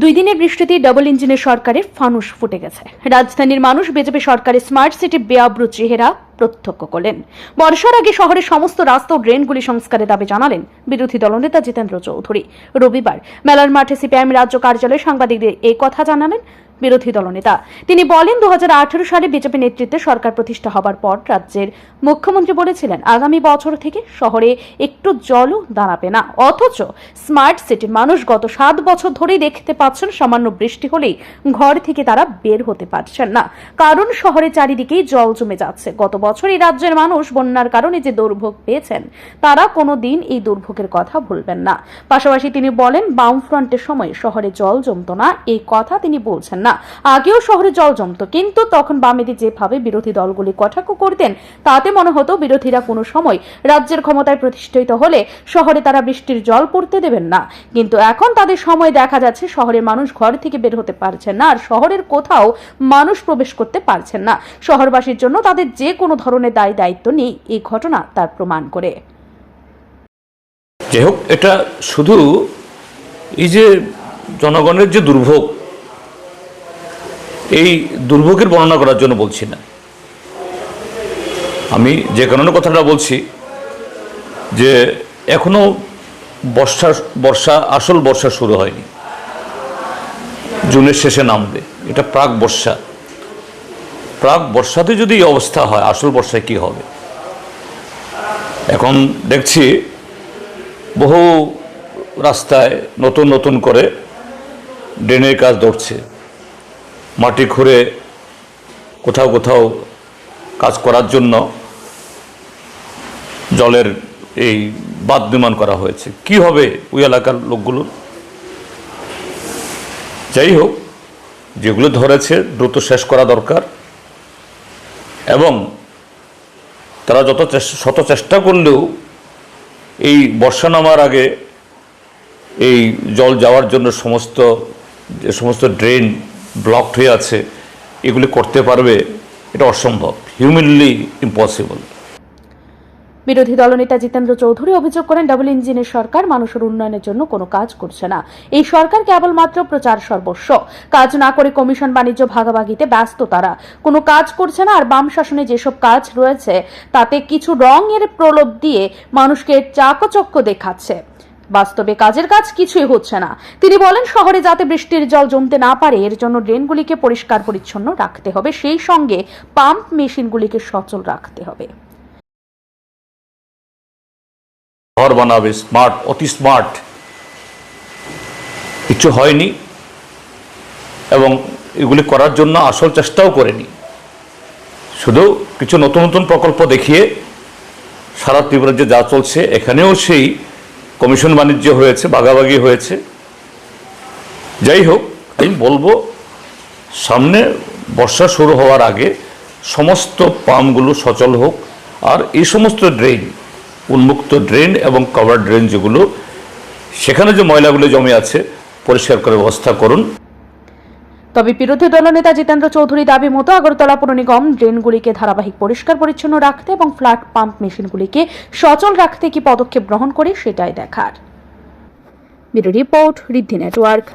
দুই দিনের বৃষ্টিতে ডবল ইঞ্জিনের সরকারের ফানুস ফুটে গেছে। রাজধানীর মানুষ বিজেপি সরকারের স্মার্ট সিটি বেআব্রু চেহারা প্রত্যক্ষ করলেন। বর্ষার আগে শহরের সমস্ত রাস্তা ও ড্রেনগুলি সংস্কারের দাবি জানালেন বিরোধী দলনেতা জিতেন্দ্র চৌধুরী। রবিবার মেলার মাঠে সিপিআইএম রাজ্য কার্যালয়ে সাংবাদিকদের এই কথা জানালেন বিরোধী দলনেতা। তিনি বলেন দু হাজার আঠারো সালে বিজেপি নেতৃত্বে সরকার প্রতিষ্ঠা হবার পর রাজ্যের মুখ্যমন্ত্রী বলেছিলেন, আগামী বছর থেকে শহরে একটু জলও দাঁড়াবে না। অথচ স্মার্ট সিটির মানুষ গত সাত বছর ধরেই দেখতে পাচ্ছেন, সামান্য বৃষ্টি হলেই ঘর থেকে তারা বের হতে পারছেন না। কারণ শহরে চারিদিকেই জল জমে যাচ্ছে। গত বছর এই রাজ্যের মানুষ বন্যার কারণে যে দুর্ভোগ পেয়েছেন, তারা কোনো দিন এই দুর্ভোগের কথা ভুলবেন না। পাশাপাশি তিনি বলেন, বামফ্রন্টের সময় শহরে জল জমতো না এই কথা তিনি বলছেন না। আগেও শহরে জল জমতো, কিন্তু তখন বামেদি যেভাবে বিরোধী দলগুলি কটাক্ষ করতেন, তাতে মনে হতো বিরোধীরা কোনো সময় রাজ্যের ক্ষমতায় প্রতিষ্ঠিত হলে শহরে তারা বৃষ্টির জল পড়তে দেবেন না। কিন্তু এখন তাদের সময় দেখা যাচ্ছে শহরের মানুষ ঘর থেকে বের হতে পারছেন না, আর শহরের কোথাও মানুষ প্রবেশ করতে পারছেন না। শহরবাসীর জন্য তাদের যে কোনো ধরনের দায়ী দায়িত্ব নেই এই ঘটনা তার প্রমাণ করে। যাই হোক, এটা শুধু এই যে জনগণের যে দুর্ভোগ এই দুর্ভোগের বর্ণনা করার জন্য বলছি না। আমি যে কারণে কথাটা বলছি যে এখনও বর্ষা বর্ষা, আসল বর্ষা শুরু হয়নি। জুনের শেষে নামবে। এটা প্রাক বর্ষা। প্রাক বর্ষাতে যদি এই অবস্থা হয়, আসল বর্ষায় কি হবে? এখন দেখছি বহু রাস্তায় নতুন নতুন করে ড্রেনের কাজ ধরছে। মাটি খুঁড়ে কোথাও কোথাও কাজ করার জন্য জলের এই বাঁধ নির্মাণ করা হয়েছে। কি হবে ওই এলাকার লোকগুলো? যাই হোক, যেগুলো ধরেছে দ্রুত শেষ করা দরকার এবং তারা যত শত চেষ্টা করলেও এই বর্ষা নামার আগে এই জল যাওয়ার জন্য সমস্ত, যে সমস্ত ড্রেন ব্লকড হয়ে আছে, এগুলি করতে পারবে, এটা অসম্ভব হিউম্যানলি ইম্পসিবল বিরোধী দলনেতা জিতেন্দ্র চৌধুরী অভিযোগ করেন ডাবল ইঞ্জিনের সরকার মানুষের উন্নয়নের জন্য কোনো কাজ করছে না। এই সরকার কেবলমাত্র প্রচার সর্বস্ব। কাজ না করে কমিশন বাণিজ্য ভাগাভাগিতে ব্যস্ত তারা। কোনো কাজ করছে না, আর বাম শাসনে যেসব কাজ রয়েছে, তাতে কিছু রঙের প্রলোভ দিয়ে মানুষকে চাকচক্য দেখাচ্ছে। বাস্তবে কাজের কাজ কিছুই হচ্ছে না। তিনি বলেন, শহরে যাতে বৃষ্টির জল জমতে না পারে, এর জন্য ড্রেনগুলিকে পরিষ্কার পরিচ্ছন্ন রাখতে হবে। সেই সঙ্গে পাম্প মেশিনগুলিকে সচল রাখতে হবে। ঘর বানাবে, স্মার্ট, অতি স্মার্ট। কিছু হয়নি এবং এগুলি করার জন্য আসল চেষ্টাও করেনি। শুধু কিছু নতুন নতুন প্রকল্প দেখিয়ে সারা ত্রিপুরা যে যা চলছে, এখানেও সেই কমিশন বাণিজ্য হয়েছে, বাগাবাগি হয়েছে। যাই হোক, আমি বলব, সামনে বর্ষা শুরু হওয়ার আগে সমস্ত পাম্পগুলো সচল হোক, আর এই সমস্ত ড্রেন, উন্মুক্ত ড্রেন এবং কভার ড্রেন যেগুলো, সেখানে যে ময়লাগুলো জমে আছে, পরিষ্কার করে ব্যবস্থা করুন। তবে বিরোধী দলনেতা জিতেন্দ্র চৌধুরী দাবি মতো আগরতলা পুর নিগম ড্রেনগুলিকে ধারাবাহিক পরিষ্কার পরিচ্ছন্ন রাখতে এবং ফ্ল্যাট পাম্প মেশিনগুলিকে সচল রাখতে কি পদক্ষেপ গ্রহণ করে সেটাই দেখার। Report Riddhi network.